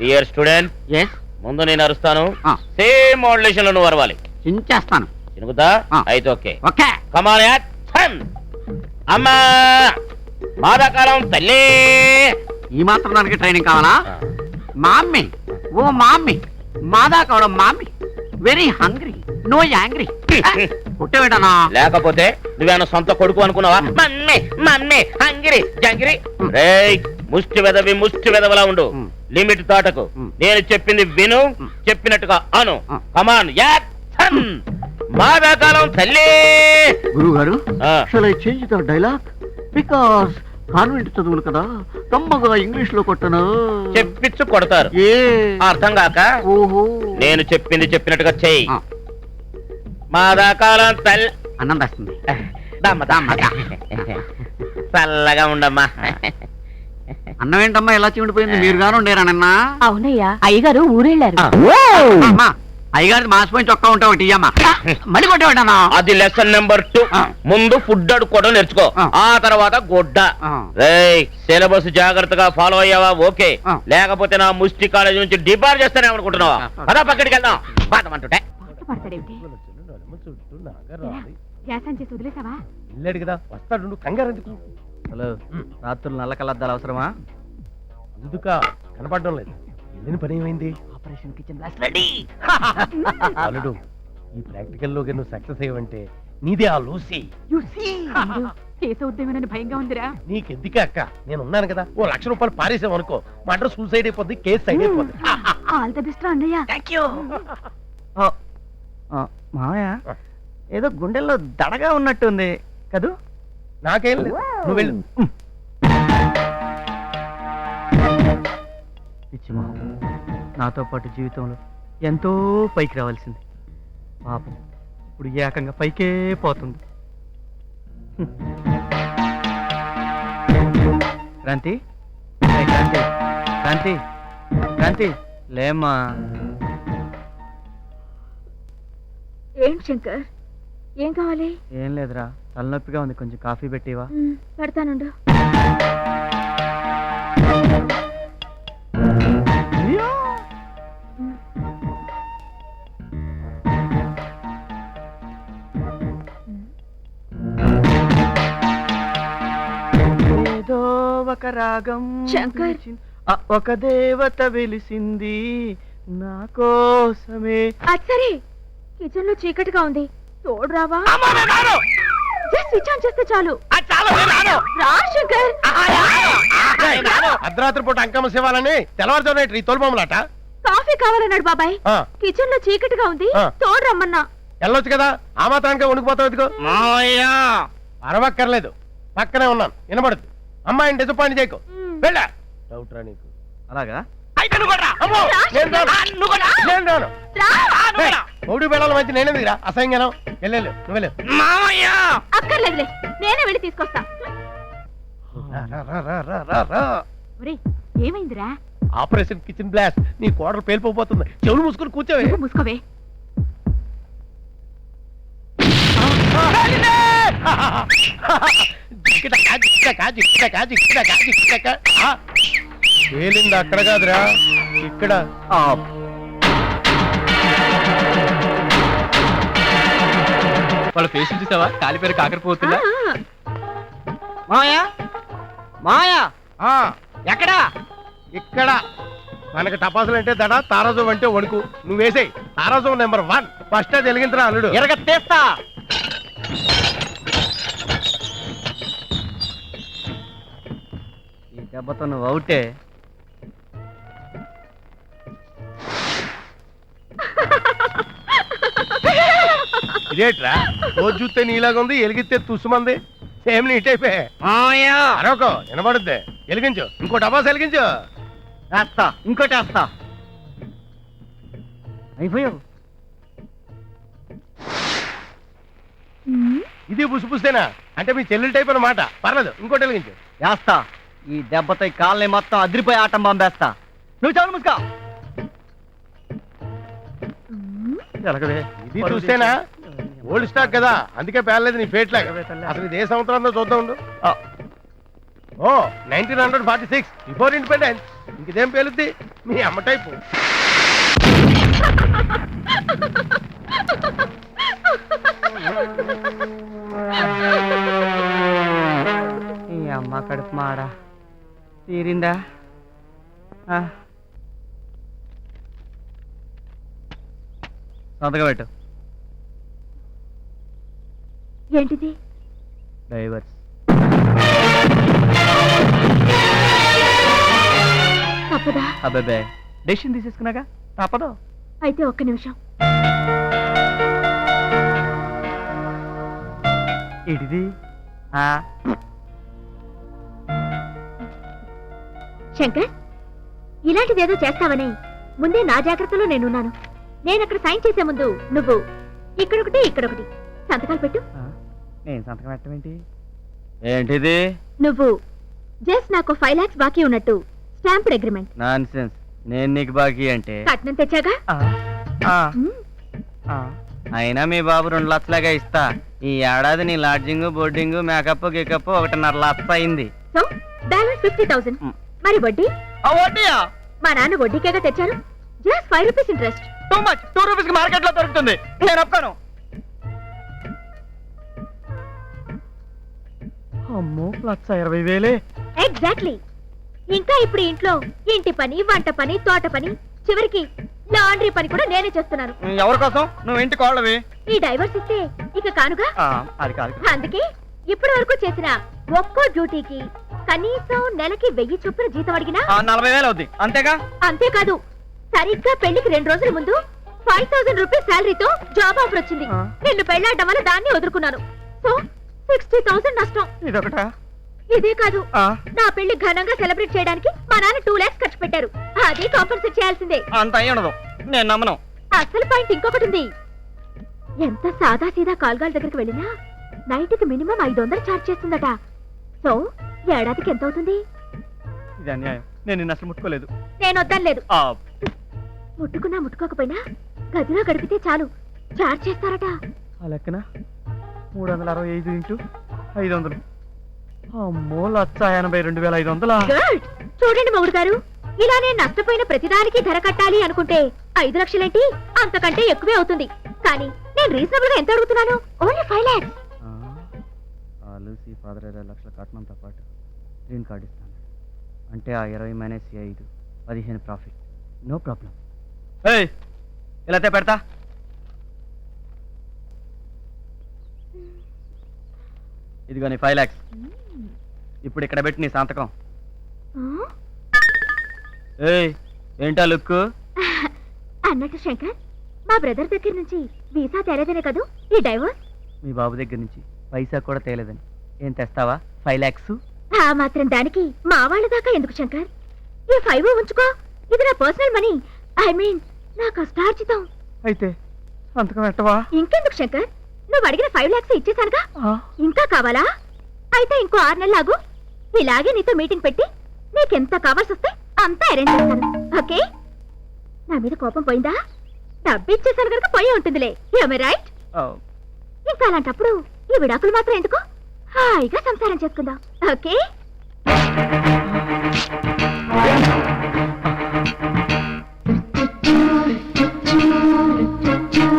Dear student yes ముందు నేను అరుస్తాను. ఆ. సేమ్ మోడ్యులేషన్లో నువ్వు అరవాలి. చించేస్తాను. చినుకుతా ఆ. అయితే ఓకే. ఓకే. కమాన్ యాక్షన్ అమ్మా! మాదాకాలం తల్లి! ఈ మాత్రం దానికి ట్రైనింగ్ కావాలా? మామ్మీ. ఓ మామ్మీ. మాదా కావడం mummy very hungry no angry పుట్టేవేటనా లేకపోతే నువ్వేనా సొంత కొడుకు అనుకున్నావా? మమ్మీ మమ్మీ హంగిరి జంగిరి రేయ్ ముష్టి వెదవి ముష్టి వెదవలా ఉండు. మ్. లిమిట్ దాటకు మ్. నేను చెప్పింది విను. చెప్పినట్టుగా అను. కమాన్ యాక్షన్ మాదాకాలం తల్లి. గురువు గారు. Shall I change the dialogue because convent చదువులు కదా కమ్మగా ఇంగ్లీష్లో కొట్టను. చెప్పించు కొడతారు. అర్థం కాక ఓహో. నేను చెప్పింది చెప్పినట్టుగా చెయ్యి. మాదాకాలం తల్లి అన్నం దమ్మ చల్లగా ఉండమ్మా. అన్నం ఏంటమ్మా? ఎలా చిమిడిపోయింది? మీరు గాను ఉండేరా నిన్న? అవునయ్యా అయ్యగారు ఊరెళ్ళారు. అమ్మా అయ్యగారి మాసిపోయిన చొక్కా ఉంటా ఒకటి ఇయ్యమ్మా. మళ్ళీ కొట్టేవాడన్నా అది లెసన్ నెంబర్ టూ. ముందు ఫుడ్ అడుక్కోవడం నేర్చుకో. ఆ. తర్వాత గొడ్డ. సిలబస్ జాగ్రత్తగా ఫాలో అయ్యావా? ఓకే. లేకపోతే నా ముష్టి కాలేజ్ నుంచి డిబార్ చేస్తానే అనుకుంటున్నావా? పదా పక్కడికి వెళ్దాం. బాధమంటుంటే వస్తాడు కంగారు ఎందుకు? హలో. రాత్రులు నల్ల కలద్దాలు అవసరమా? అందుక కనపడడం లేదు. వెళ్ళిన పని ఏమైంది? Operation kitchen blast. రెడీ. అల్లుడు ఈ ప్రాక్టికల్లో నువ్వు సక్సెస్ అయ్యవంటే నీదే ఆ లూసి. చేసే ఉద్యమేనని భయంగా ఉందిరా. నీకెందుకే అక్క? నేను ఉన్నాను కదా. ఓ లక్ష రూపాయలు పారేసాం అనుకో. మా అడ్రస్ సూసైడ్ అయిపోద్ది కేసు సైడ్ అయిపోద్ది. ఆల్ ద బెస్ట్ అన్నయ్య. మామయ్య ఏదో గుండెల్లో దడగా ఉన్నట్టుంది. కదూ? నాకేం లేదు. నువ్వు వెళ్ళు. నాతో పాటు జీవితంలో ఎంతో పైకి రావాల్సింది. పాపం ఇప్పుడు ఏకంగా పైకే పోతుంది. క్రాంతి? క్రాంతి. క్రాంతి. క్రాంతి. లేమ్మా. ఏంటి శంకర్? ఏం కావాలి? ఏం లేదురా. తలనొప్పిగా ఉంది. కొంచెం కాఫీ పెట్టివా? పెడతానుండు. ఏదో ఒక రాగం శంకర్. ఆ, ఒక దేవత వెలిసింది నా కోసమే. అది సరే కిచెన్లో చీకటిగా ఉంది. తోడు రావా? ఆన్ చేస్తే చాలు. శంకర్. అర్ధరాత్రి పూట అంకమ్మ శివాలని తెల్లవారుజామున ఈ తోలుబొమ్మలాట కాఫీ కావాలన్నాడు బాబాయ్. కిచెన్లో చీకటిగా ఉంది. తోడు రమ్మన్నా. వెళ్ళొచ్చు కదా? ఆ మాత్రానికే వణుకుపోతావు ఎందుకు? అరవక్కర్లేదు పక్కనే ఉన్నాను. వినబడుద్ది అమ్మాయిని డిసప్పాయింట్ చేయకు. వెళ్ళా. డౌట్ రా నీకు. అలాగా? అమ్మో, నేను రాను. నేను మూడు బెళ్ళల మధ్య నేనేందుకురా? అసహ్యంగానం? వెళ్ళు నువ్వు వెళ్ళు. అక్కర్లేదులే నేనే వెళ్ళి తీసుకొస్తా. రా, రా, రా, రా, రా, రా, రా. ఒరేయ్ ఏమైందిరా? Operation kitchen blast. నీ కోడలు పేలిపోతుంది చెవులు మూసుకుని కూర్చోవే. నువ్వు మూసుకోవే. పేలింది అక్కడ కాదురా. ఇక్కడ. వాళ్ళ ఫేస్ చూసావా కాలిపేరు కాకరపోతుందా ఆ, మాయా మాయా ఆ, ఎక్కడా? ఇక్కడ. మనకి టపాసులు అంటే దడ తారాజు అంటే వణుకు. నువ్వు వేసేయి. తారాజు నెంబర్ వన్. ఫస్ట్ అది వెలిగించరా అల్లుడు. ఎరగ తీస్తా. ఈ దెబ్బతో నువ్వు అవుటే. ఇదేట్రా? రోజు చూస్తే నీలాగా ఉంది ఎలిగిస్తే తుసుమంది. సేమ్ నీట్ అయిపోయా అరొక వినబడుద్ది. వెలిగించు ఇంకో టపాస్ వెలిగించు వేస్తా ఇంకోటి వేస్తా అయిపోయావు. ఇది పుసిపుస్తేనా అంటే మీ చెల్లెలు టైప్ అన్నమాట. పర్లేదు ఇంకోటి వెలిగించు వేస్తా ఈ దెబ్బతో ఈ కాలనీ మొత్తం అదిరిపోయి ఆటం పంపేస్తా. నువ్వు చాలు ముసుకా. ఇది చూస్తేనా? ఓల్డ్ స్టాక్ కదా. అందుకే పేర్లేదు నీ పేట్ లాగా. అసలు ఇది ఏ సంవత్సరంలో చూద్దాం ఓ nineteen hundred forty six before independence ఇంకేం పేలుద్ది? మీ అమ్మ టైపు ఈ అమ్మ కడుపు మాడ. తీరిందా? ఆ. సంతకం పెట్టు. ఏంటిది? డైవర్స్ తప్పదా? అబ్బాబే డెసిషన్ తీసేసుకున్నాగా? తప్పదు. అయితే ఒక్క నిమిషం. ఏంటిది? శంకర్ ఇలాంటిదేదో చేస్తావని ముందే నా జాగ్రత్తలో నేనున్నాను. నేను అక్కడ సైన్ చేసే ముందు నువ్వు ఇక్కడొకటి ఇక్కడొకటి. సంతకాలు పెట్టు. నేను సంతకం పెట్టడం ఏంటి ఏంటిది? నువ్వు జస్ట్ నాకు ఫైవ్ లాక్స్ బాకీ ఉన్నట్టు. Stamped agreement. నాన్ సెన్స్ నేను నీకు బాకీ అంటే? కట్నం తెచ్చాగా ఆ, ఆ, మ్మ్. ఆ. అయినా మీ బాబు రెండు లక్షలుగా ఇస్తా. ఈ ఏడాది నీ లాడ్జింగ్ బోర్డింగ్ మేకప్ గికప్ ఒకటిన్నర లక్ష అయింది. So balance fifty thousand. మ్. మరి వడ్డీ? వడ్డీయా? మా నాన్న వడ్డీకేగా తెచ్చారు? Just five rupees interest. Too much two rupees మార్కెట్లో దొరుకుతుంది. నేను ఒప్పుకోను. అమ్మో లక్ష ఇరవై వేలే. ఎగ్జాక్ట్లీ ఇంకా ఇప్పుడు ఇంట్లో ఇంటి పని వంట పని తోట పని చివరికి లాండ్రీ పని కూడా నేనే చేస్తున్నాను. ఎవరి కోసం? నువ్వు ఇంటి కోళ్ళవి. ఈ డైవర్స్ ఇస్తే ఇక కానుగా? అది కాదు. అందుకే ఇప్పటి వరకు చేసిన ఒక్కో డ్యూటీకి కనీసం నెలకి వెయ్యి చొప్పున జీతం అడిగినా? ఆ, నలభై వేలు అవుద్ది. అంతేగా? అంతేకాదు సరిగ్గా పెళ్ళికి రెండు రోజుల ముందు ఫైవ్ థౌసండ్ రూపీస్ శాలరీతో జాబ్ ఆఫర్ వచ్చింది. నిన్ను పెళ్ళాడడం వల్ల దాన్ని వదులుకున్నాను. సో సిక్స్టీ థౌసండ్ నష్టం. ఇదొకటా? ఇదే కాదు. ఆ, నా పెళ్ళి ఘనంగా సెలబ్రేట్ చేయడానికి మా నాన్న టూ లాక్స్ ఖర్చు పెట్టారు. అది కాంపన్సేట్ చేయాల్సిందే అంత అయ్యి ఉండదు. నేను నమ్మను. అసలు పాయింట్ ఇంకొకటి ఉంది. ఎంత సాదా సీదా కాల్గాల దగ్గరికి వెళ్ళినా మినిమం ఐదు వందలు ఛార్జ్ చేస్తుందట. సో ఏడాదికి ఎంత అవుతుంది? ఇది అన్యాయం. నేను నిన్ను అసలు ముట్టుకోలేదు. నేను వద్దనలేదు. ఆ, ముట్టుకున్నా ముట్టుకోకపోయినా గదిలో గడిపితే చాలు. ఛార్జ్ చేస్తారట. ఆ లెక్కన? మూడు వందల అరవై ఐదు ఇంటూ ఐదు వందలు అమ్మో లక్ష ఎనభై రెండు వేల ఐదు వందలా చూడండి మొగుడు గారు ఇలా నేను నష్టపోయిన ప్రతిదానికి ధర కట్టాలి అనుకుంటే ఐదు లక్షలేంటి? అంతకంటే ఎక్కువే అవుతుంది. కానీ నేను రీజనబుల్గా ఎంత అడుగుతున్నాను? ఓన్లీ ఫైవ్ లాక్స్ ఆ లూసీ ఫాదర్ ఇరవై లక్షల కట్నంతో పాటు గ్రీన్ కార్డ్ ఇస్తాను. అంటే ఆ ఇరవై మైనస్ ఐదు పదిహేను ప్రాఫిట్. No problem. ఏయ్ ఇలా పెడతా. ఇదిగో నీ ఫైవ్ ల్యాక్స్ ఇప్పుడు ఇక్కడ పెట్టి నీ సంతకం. ఏయ్ ఏంటా లుక్? అన్నట్టు శంకర్ మా బ్రదర్ దగ్గర నుంచి వీసా తేలేదనే కదూ? ఈ డైవర్స్? మీ బాబు దగ్గర నుంచి పైసా కూడా తేలేదని. ఏం తెస్తావా? ఫైవ్ ల్యాక్స్ ఆ మాత్రం దానికి మా వాళ్ళ దాకా ఎందుకు శంకర్? ఈ ఫైవ్ ఉంచుకో. ఇది నా పర్సనల్ మనీ. ఐ మీన్ నా కష్టార్జితం. అయితే సంతకం పెట్టవా? ఇంకెందుకు శంకర్? నువ్వు అడిగిన ఫైవ్ లాక్స్ ఇచ్చేసానుగా ఇంకా కావాలా? అయితే ఇంకో ఆరు నెలలు ఆగు. ఇలాగే నీతో మీటింగ్ పెట్టి నీకెంత కావాల్సి వస్తే అంతా అరేంజ్ చేస్తాను. ఓకే? నా మీద కోపం పోయిందా? డబ్బు ఇచ్చేసాను కనుక పోయే ఉంటుందిలే. రైట్ ఇంకా అలాంటప్పుడు ఈ విడాకులు మాత్రం ఎందుకు? హాయిగా సంసారం చేసుకుందాం. ఓకే?